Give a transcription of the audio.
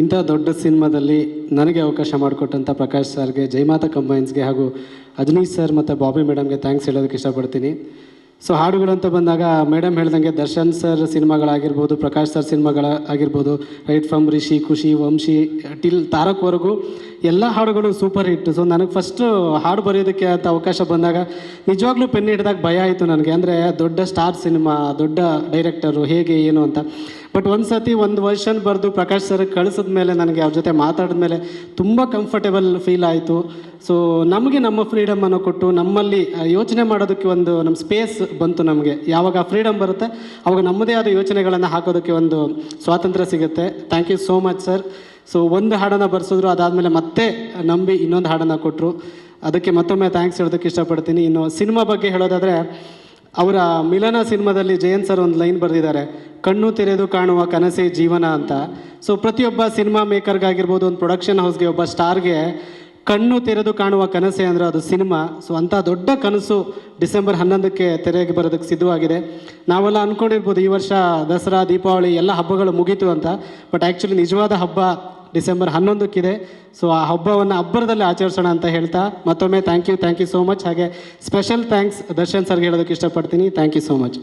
ಇಂಥ ದೊಡ್ಡ ಸಿನಿಮಾದಲ್ಲಿ ನನಗೆ ಅವಕಾಶ ಮಾಡಿಕೊಟ್ಟಂಥ ಪ್ರಕಾಶ್ ಸರ್ಗೆ, ಜೈಮಾತಾ ಕಂಬೈನ್ಸ್ಗೆ ಹಾಗೂ ಅಜನೀಶ್ ಸರ್ ಮತ್ತು ಬಾಬಿ ಮೇಡಮ್ಗೆ ಥ್ಯಾಂಕ್ಸ್ ಹೇಳೋದಕ್ಕೆ ಇಷ್ಟಪಡ್ತೀನಿ. ಸೊ ಹಾಡುಗಳಂತ ಬಂದಾಗ ಮೇಡಮ್ ಹೇಳ್ದಂಗೆ ದರ್ಶನ್ ಸರ್ ಸಿನಿಮಾಗಳಾಗಿರ್ಬೋದು, ಪ್ರಕಾಶ್ ಸರ್ ಸಿನಿಮಾಗಳ ಆಗಿರ್ಬೋದು ರೈಟ್ ಫ್ರಮ್ ರಿಷಿ, ಖುಷಿ, ವಂಶಿ, ಟಿಲ್ ತಾರಕ್ವರೆಗೂ ಎಲ್ಲ ಹಾಡುಗಳು ಸೂಪರ್ ಹಿಟ್ ಸೊ ನನಗೆ ಫಸ್ಟು ಹಾಡು ಬರೆಯೋದಕ್ಕೆ ಅಂತ ಅವಕಾಶ ಬಂದಾಗ ನಿಜವಾಗ್ಲೂ ಪೆನ್ ಹಿಡಿದಾಗ ಭಯ ಆಯಿತು ನನಗೆ. ಅಂದರೆ ದೊಡ್ಡ ಸ್ಟಾರ್ ಸಿನಿಮಾ ದೊಡ್ಡ ಡೈರೆಕ್ಟರು ಹೇಗೆ, ಏನು ಅಂತ. ಬಟ್ ಒಂದು ಸತಿ ಒಂದು ವರ್ಷನ್ ಬರೆದು ಪ್ರಕಾಶ್ ಸರ್ ಕಳಿಸಿದ ಮೇಲೆ ನನಗೆ ಅವ್ರ ಜೊತೆ ಮಾತಾಡಿದ ಮೇಲೆ ತುಂಬ ಕಂಫರ್ಟೇಬಲ್ ಫೀಲ್ ಆಯಿತು. ಸೊ ನಮಗೆ ನಮ್ಮ ಫ್ರೀಡಮ್ ಅನ್ನು ಕೊಟ್ಟು ನಮ್ಮಲ್ಲಿ ಯೋಚನೆ ಮಾಡೋದಕ್ಕೆ ಒಂದು ನಮ್ಮ ಸ್ಪೇಸ್ ಬಂತು ನಮಗೆ. ಯಾವಾಗ ಫ್ರೀಡಮ್ ಬರುತ್ತೆ, ಅವಾಗ ನಮ್ಮದೇ ಆದ ಯೋಚನೆಗಳನ್ನು ಹಾಕೋದಕ್ಕೆ ಒಂದು ಸ್ವಾತಂತ್ರ್ಯ ಸಿಗುತ್ತೆ. Thank you so much sir so ಒಂದು ಹಾಡನ್ನು ಬರ್ಸಿದ್ರು, ಅದಾದ್ಮೇಲೆ ಮತ್ತೆ ನಂಬಿ ಇನ್ನೊಂದು ಹಾಡನ್ನು ಕೊಟ್ಟರು ಅದಕ್ಕೆ ಮತ್ತೊಮ್ಮೆ ಥ್ಯಾಂಕ್ಸ್ ಹೇಳೋದಕ್ಕೆ ಇಷ್ಟಪಡ್ತೀನಿ. ಇನ್ನು ಸಿನಿಮಾ ಬಗ್ಗೆ ಹೇಳೋದಾದ್ರೆ, ಅವರ ಮಿಲನ ಸಿನಿಮಾದಲ್ಲಿ ಜಯಂತ್ ಸರ್ ಒಂದು ಲೈನ್ ಬರೆದಿದ್ದಾರೆ. ಕಣ್ಣು ತೆರೆದು ಕಾಣುವ ಕನಸೇ ಜೀವನ ಅಂತ. ಸೊ ಪ್ರತಿಯೊಬ್ಬ ಸಿನಿಮಾ ಮೇಕರ್ಗಾಗಿರ್ಬೋದು, ಒಂದು ಪ್ರೊಡಕ್ಷನ್ ಹೌಸ್ಗೆ ಒಬ್ಬ ಸ್ಟಾರ್ಗೆ ಕಣ್ಣು ತೆರೆದು ಕಾಣುವ ಕನಸೆ ಅಂದರೆ ಅದು ಸಿನಿಮಾ. ಸೊ ಅಂಥ ದೊಡ್ಡ ಕನಸು ಡಿಸೆಂಬರ್ ಹನ್ನೊಂದಕ್ಕೆ ತೆರೆಗೆ ಬರೋದಕ್ಕೆ ಸಿದ್ಧವಾಗಿದೆ. ನಾವೆಲ್ಲ ಅಂದ್ಕೊಂಡಿರ್ಬೋದು ಈ ವರ್ಷ ದಸರಾ, ದೀಪಾವಳಿ ಎಲ್ಲ ಹಬ್ಬಗಳು ಮುಗೀತು ಅಂತ. ಬಟ್ ಆ್ಯಕ್ಚುಲಿ ನಿಜವಾದ ಹಬ್ಬ ಡಿಸೆಂಬರ್ ಹನ್ನೊಂದಕ್ಕಿದೆ. ಸೊ ಆ ಹಬ್ಬವನ್ನು ಹಬ್ಬರದಲ್ಲಿ ಆಚರಿಸೋಣ ಅಂತ ಹೇಳ್ತಾ ಮತ್ತೊಮ್ಮೆ thank you thank you so much ಹಾಗೆ ಸ್ಪೆಷಲ್ ಥ್ಯಾಂಕ್ಸ್ ದರ್ಶನ್ ಸರ್ಗೆ ಹೇಳೋದಕ್ಕೆ ಇಷ್ಟಪಡ್ತೀನಿ. Thank you so much